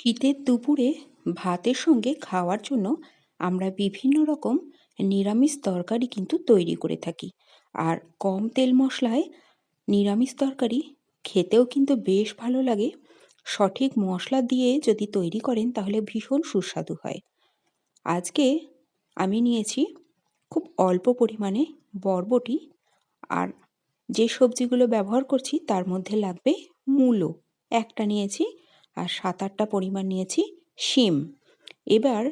শীতের দুপুরে ভাতের সঙ্গে খাওয়ার জন্য আমরা বিভিন্ন রকম নিরামিষ তরকারি কিন্তু তৈরি করে থাকি। আর কম তেল মশলায় নিরামিষ তরকারি খেতেও কিন্তু বেশ ভালো লাগে। সঠিক মশলা দিয়ে যদি তৈরি করেন তাহলে ভীষণ সুস্বাদু হয়। আজকে আমি নিয়েছি খুব অল্প পরিমাণে বরবটি আর যে সবজিগুলো ব্যবহার করছি তার মধ্যে লাগবে মূলো। একটা নিয়েছি আর সাত আটটা পরিমাণ নিয়েছি শিম। এবার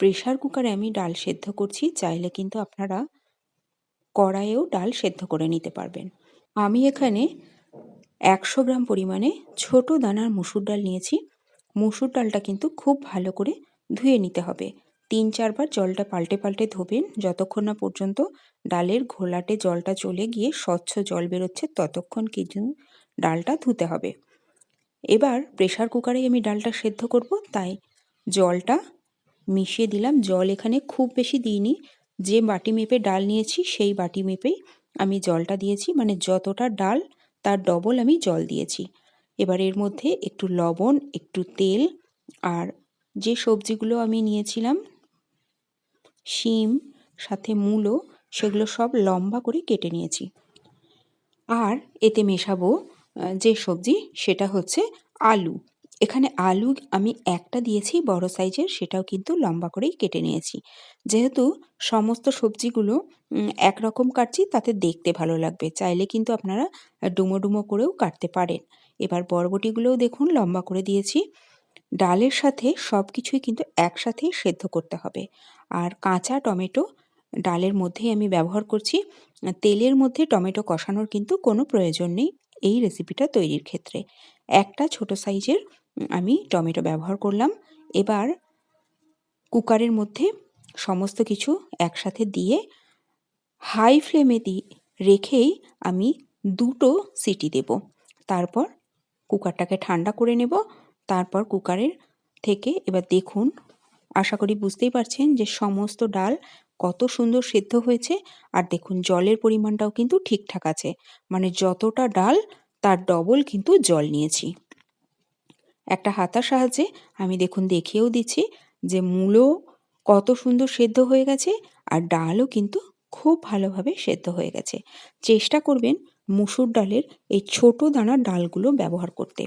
প্রেশার কুকারে আমি ডাল সেদ্ধ করছি, চাইলে কিন্তু আপনারা কড়াইয়েও ডাল সেদ্ধ করে নিতে পারবেন। আমি এখানে একশো গ্রাম পরিমাণে ছোট দানার মুসুর ডাল নিয়েছি। মুসুর ডালটা কিন্তু খুব ভালো করে ধুয়ে নিতে হবে। তিন চারবার জলটা পাল্টে পাল্টে ধোবেন, যতক্ষণ না পর্যন্ত ডালের ঘোলাটে জলটা চলে গিয়ে স্বচ্ছ জল বেরোচ্ছে, ততক্ষণ কিছু ডালটা ধুতে হবে। এবার প্রেশার কুকারে আমি ডালটা সেদ্ধ করব, তাই জলটা মিশিয়ে দিলাম। জল এখানে খুব বেশি দিইনি। যে বাটি মেপে ডাল নিয়েছি, সেই বাটি মেপেই আমি জলটা দিয়েছি। মানে যতটা ডাল, তার ডবল আমি জল দিয়েছি। এবার এর মধ্যে একটু লবণ, একটু তেল আর যে সবজিগুলো আমি নিয়েছিলাম, শিম, সাথে মূলো, সেগুলো সব লম্বা করে কেটে নিয়েছি। আর এতে মেশাবো যে সবজি সেটা হচ্ছে আলু। এখানে আলু আমি একটা দিয়েছি, বড় সাইজের, সেটাও কিন্তু লম্বা করেই কেটে নিয়েছি। যেহেতু সমস্ত সবজিগুলো একরকম কাটছি, তাতে দেখতে ভালো লাগবে। চাইলে কিন্তু আপনারা ডুমো ডুমো করেও কাটতে পারেন। এবার বরবটিগুলোও দেখুন, লম্বা করে দিয়েছি। ডালের সাথে সব কিছুই কিন্তু একসাথেই সেদ্ধ করতে হবে। আর কাঁচা টমেটো ডালের মধ্যেই আমি ব্যবহার করছি। তেলের মধ্যে টমেটো কষানোর কিন্তু কোনো প্রয়োজন নেই। এই রেসিপিটা তৈরির ক্ষেত্রে। একটা ছোট সাইজের আমি টমেটো ব্যবহার করলাম। এবার কুকারের মধ্যে সমস্ত কিছু একসাথে দিয়ে হাই ফ্লেমে দি, রেখেই আমি দুটো সিটি দেব। তারপর কুকারটাকে ঠান্ডা করে নেব। তারপর কুকারের থেকে এবার দেখুন, আশা করি বুঝতেই পারছেন যে সমস্ত ডাল কত সুন্দর সেদ্ধ হয়েছে। আর দেখুন, জলের পরিমাণটাও কিন্তু ঠিকঠাক আছে। মানে যতটা ডাল, তার ডবল কিন্তু জল নিয়েছি। একটা হাতার সাহায্যে আমি দেখুন দেখিয়েও দিচ্ছি যে মূলো কত সুন্দর সেদ্ধ হয়ে গেছে আর ডালও কিন্তু খুব ভালোভাবে সেদ্ধ হয়ে গেছে। চেষ্টা করবেন মুসুর ডালের এই ছোট দানার ডালগুলো ব্যবহার করতে।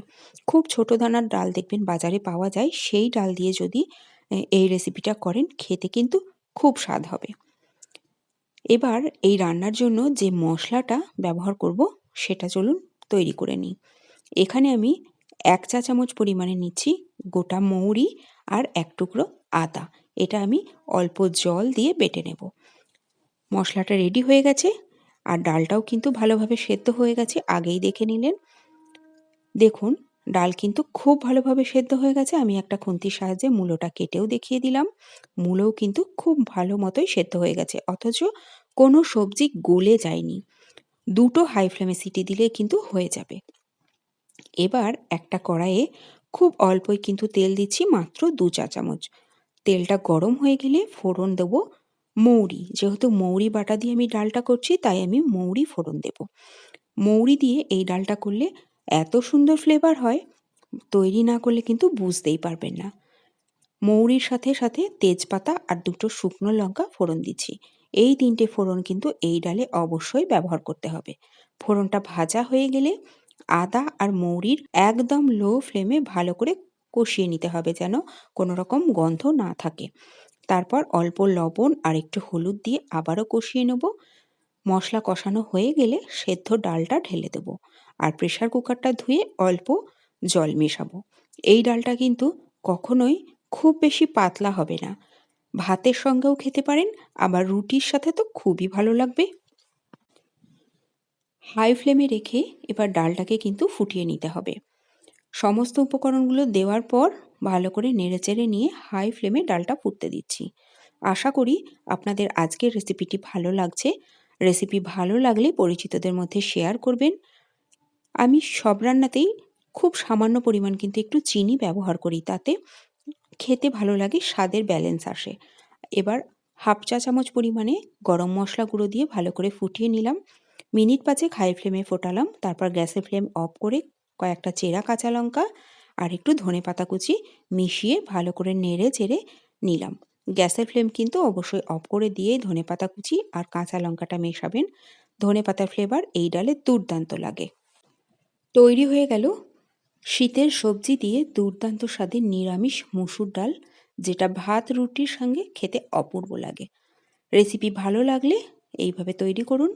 খুব ছোট দানার ডাল দেখবেন বাজারে পাওয়া যায়। সেই ডাল দিয়ে যদি এই রেসিপিটা করেন, খেতে কিন্তু খুব স্বাদ হবে। এবার এই রান্নার জন্য যে মশলাটা ব্যবহার করব, সেটা চলুন তৈরি করে নিই। এখানে আমি এক চা চামচ পরিমাণে নিচ্ছি গোটা মৌরি আর এক টুকরো আদা। এটা আমি অল্প জল দিয়ে বেটে নেব। মশলাটা রেডি হয়ে গেছে আর ডালটাও কিন্তু ভালোভাবে সেদ্ধ হয়ে গেছে, আগেই দেখে নিলেন। দেখুন ডাল কিন্তু খুব ভালোভাবে সেদ্ধ হয়ে গেছে। আমি একটা খুন্তির সাহায্যে মূলোটা কেটেও দেখিয়ে দিলাম। মূলোও কিন্তু খুব ভালো মতোই সেদ্ধ হয়ে গেছে, অথচ কোনো সবজি গলে যায়নি। দুটো হাই ফ্লেমে সিটি দিলে কিন্তু হয়ে যাবে। এবার একটা কড়াইয়ে খুব অল্পই কিন্তু তেল দিচ্ছি মাত্র দু চা চামচ। তেলটা গরম হয়ে গেলে ফোড়ন দেব মৌরি। যেহেতু মৌরি বাটা দিয়ে আমি ডালটা করছি, তাই আমি মৌরি ফোড়ন দেব। মৌরি দিয়ে এই ডালটা করলে এত সুন্দর ফ্লেভার হয়, তৈরি না করলে কিন্তু বুঝতেই পারবেন না। মৌরির সাথে সাথে তেজপাতা আর দুটো শুকনো লঙ্কা ফোড়ন দিচ্ছি। এই তিনটে ফোড়ন কিন্তু এই ডালে অবশ্যই ব্যবহার করতে হবে। ফোড়নটা ভাজা হয়ে গেলে আদা আর মৌরির একদম লো ফ্লেমে ভালো করে কষিয়ে নিতে হবে যেন কোনো রকম গন্ধ না থাকে। তারপর অল্প লবণ আর একটু হলুদ দিয়ে আবারও কষিয়ে নেব। মশলা কষানো হয়ে গেলে সেদ্ধ ডালটা ঢেলে দেব। আর প্রেশার কুকারটা ধুয়ে অল্প জল মেশাবো। এই ডালটা কিন্তু কখনোই খুব বেশি পাতলা হবে না। ভাতের সঙ্গেও খেতে পারেন, আবার রুটির সাথে তো খুবই ভালো লাগবে। হাই ফ্লেমে রেখে এবার ডালটাকে কিন্তু ফুটিয়ে নিতে হবে। সমস্ত উপকরণগুলো দেওয়ার পর ভালো করে নেড়েচেড়ে নিয়ে হাই ফ্লেমে ডালটা ফুটতে দিচ্ছি। আশা করি আপনাদের আজকের রেসিপিটি ভালো লাগছে। রেসিপি ভালো লাগলে পরিচিতদের মধ্যে শেয়ার করবেন। আমি সব রান্নাতেই খুব সামান্য পরিমাণ কিন্তু একটু চিনি ব্যবহার করি, তাতে খেতে ভালো লাগে, স্বাদের ব্যালেন্স আসে। এবার হাফ চা চামচ পরিমাণে গরম মশলা গুঁড়ো দিয়ে ভালো করে ফুটিয়ে নিলাম। মিনিট পাঁচেক হাই ফ্লেমে ফোটালাম, তারপর গ্যাসের ফ্লেম অফ করে কয়েকটা চেরা কাঁচা লঙ্কা আর একটু ধনে পাতা কুচি মিশিয়ে ভালো করে নেড়ে চেড়ে নিলাম। গ্যাসের ফ্লেম কিন্তু অবশ্যই অফ করে দিয়ে ধনে পাতা কুচি আর কাঁচা লঙ্কাটা মেশাবেন। ধনে পাতার ফ্লেভার এই ডালে দুর্দান্ত লাগে। তৈরি হয়ে গেল শীতের সবজি দিয়ে দুর্দান্ত স্বাদে নিরামিষ মুসুর ডাল, যেটা ভাত রুটির সঙ্গে খেতে অপূর্ব লাগে। রেসিপি ভালো লাগলে এইভাবে তৈরি করুন।